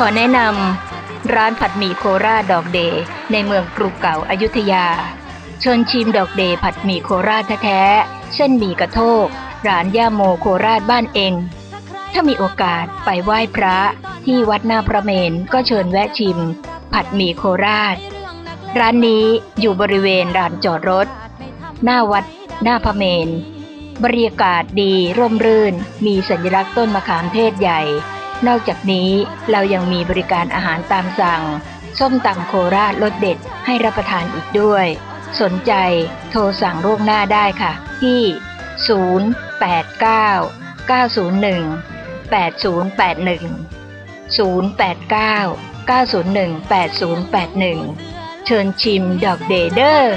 ขอแนะนำร้านผัดหมี่โคราชดอกเดย์ในเมืองกรุงเก่าอายุทยา เชิญชิมดอกเดย์ผัดหมี่โคราชแท้ๆเส้นหมี่กระโทกร้านย่าโมโคราชบ้านเอง ถ้ามีโอกาสไปไหว้พระที่วัดหน้าพระเมนก็เชิญแวะชิม ผัดหมี่โคราช ร้านนี้อยู่บริเวณลานจอดรถ หน้าวัดหน้าพระเมนบรรยากาศดีร่มรื่น มีสัญลักษณ์ต้นมะขามเทศใหญ่ นอกจากนี้เรายังมีบริการอาหารตามสั่ง ส้มตำโคราชรสเด็ดให้รับประทานอีกด้วย สนใจโทรสั่งล่วงหน้าได้ค่ะ ที่ 089 901 8081 089 901 8081 เชิญชิมดอกเดเดอร์